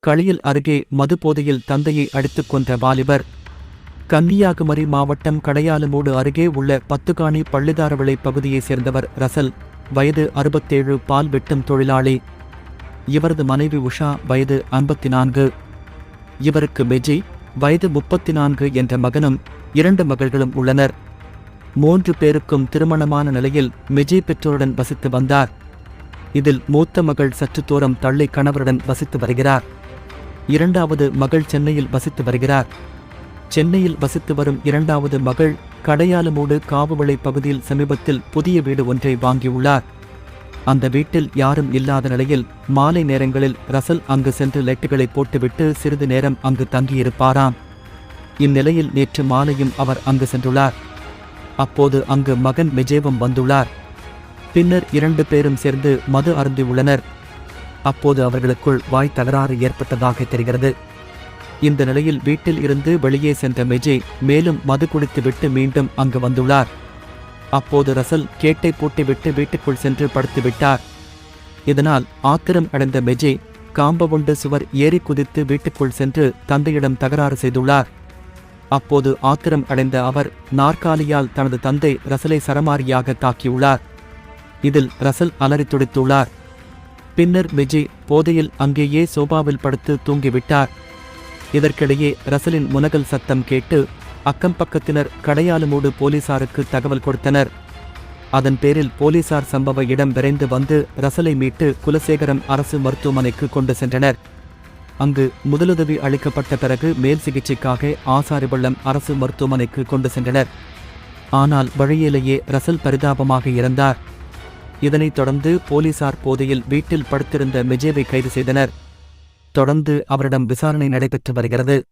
களியில் அருகே மது போதையில் தந்தையை அடித்துக் கொன்ற வாலிபர். கன்னியாகுமரி மாவட்டம் கடையாலுமூடு அருகே உள்ள பத்துகாணி பள்ளிதாரவிளை பகுதியைச் சேர்ந்தவர் ரசல் வயது அறுபத்தேழு பால் வெட்டும் தொழிலாளி. இவரது மனைவி உஷா வயது ஐம்பத்தி நான்கு இவருக்கு பெஜி வயது முப்பத்தி நான்கு என்ற மகனும் இரண்டு மகள்களும் உள்ளனர். மூன்று பேருக்கும் திருமணமான நிலையில் மெஜி பெற்றோருடன் வசித்து வந்தார். இதில் மூத்த மகள் சற்று தூரம் தள்ளி கணவருடன் வசித்து வருகிறார். இரண்டாவது மகள் சென்னையில் வசித்து வருகிறார். சென்னையில் வசித்து வரும் இரண்டாவது மகள் கடையாலுமூடு காவுவிளை பகுதியில் சமீபத்தில் புதிய வீடு ஒன்றை வாங்கியுள்ளார். அந்த வீட்டில் யாரும் இல்லாத நிலையில் மாலை நேரங்களில் ரசல் அங்கு சென்று லைட்டுகளை போட்டுவிட்டு சிறிது நேரம் அங்கு தங்கியிருப்பாராம். இந்நிலையில் நேற்று மாலையும் அவர் அங்கு சென்றுள்ளார். அப்போது அங்கு மகன் விஜயவும் வந்துள்ளார். பின்னர் இரண்டு பேரும் சேர்ந்து மது அருந்தியுள்ளனர். அப்போது அவர்களுக்குள் வாய் தகராறு ஏற்பட்டதாக தெரிகிறது. இந்த நிலையில் வீட்டில் இருந்து வெளியே சென்ற மெஜே மேலும் மது குடித்துவிட்டு மீண்டும் அங்கு வந்துள்ளார். அப்போது ரசல் கேட்டை பூட்டிவிட்டு வீட்டுக்குள் சென்று படுத்துவிட்டார் இதனால் ஆத்திரம் அடைந்த மெஜே காம்பவுண்டு சுவர் ஏறி குதித்து வீட்டுக்குள் சென்று தந்தையிடம் தகராறு செய்துள்ளார். அப்போது ஆத்திரம் அடைந்த அவர் நாற்காலியால் தனது தந்தை ரசலை சரமாரியாக தாக்கியுள்ளார். இதில் ரசல் அலறி துடித்துள்ளார். பின்னர் விஜய் போதையில் அங்கேயே சோபாவில் படுத்து தூங்கிவிட்டார். இதற்கிடையே ரசலின் முனகல் சத்தம் கேட்டு அக்கம் பக்கத்தினர் கடையாலுமூடு போலீசாருக்கு தகவல் கொடுத்தனர். அதன் பேரில் போலீசார் சம்பவ இடம் விரைந்து வந்து ரசலை மீட்டு குலசேகரம் அரசு மருத்துவமனைக்கு கொண்டு சென்றனர். அங்கு முதலுதவி அளிக்கப்பட்ட பிறகு மேல் சிகிச்சைக்காக ஆசாரிவள்ளம் அரசு மருத்துவமனைக்கு கொண்டு சென்றனர். ஆனால் வழியிலேயே ரசல் பரிதாபமாக இறந்தார். இதனைத் தொடர்ந்து போலீசார் போதையில் வீட்டில் படுத்திருந்த மெஜேவை கைது செய்தனர். தொடர்ந்து அவரிடம் விசாரணை நடைபெற்று வருகிறது.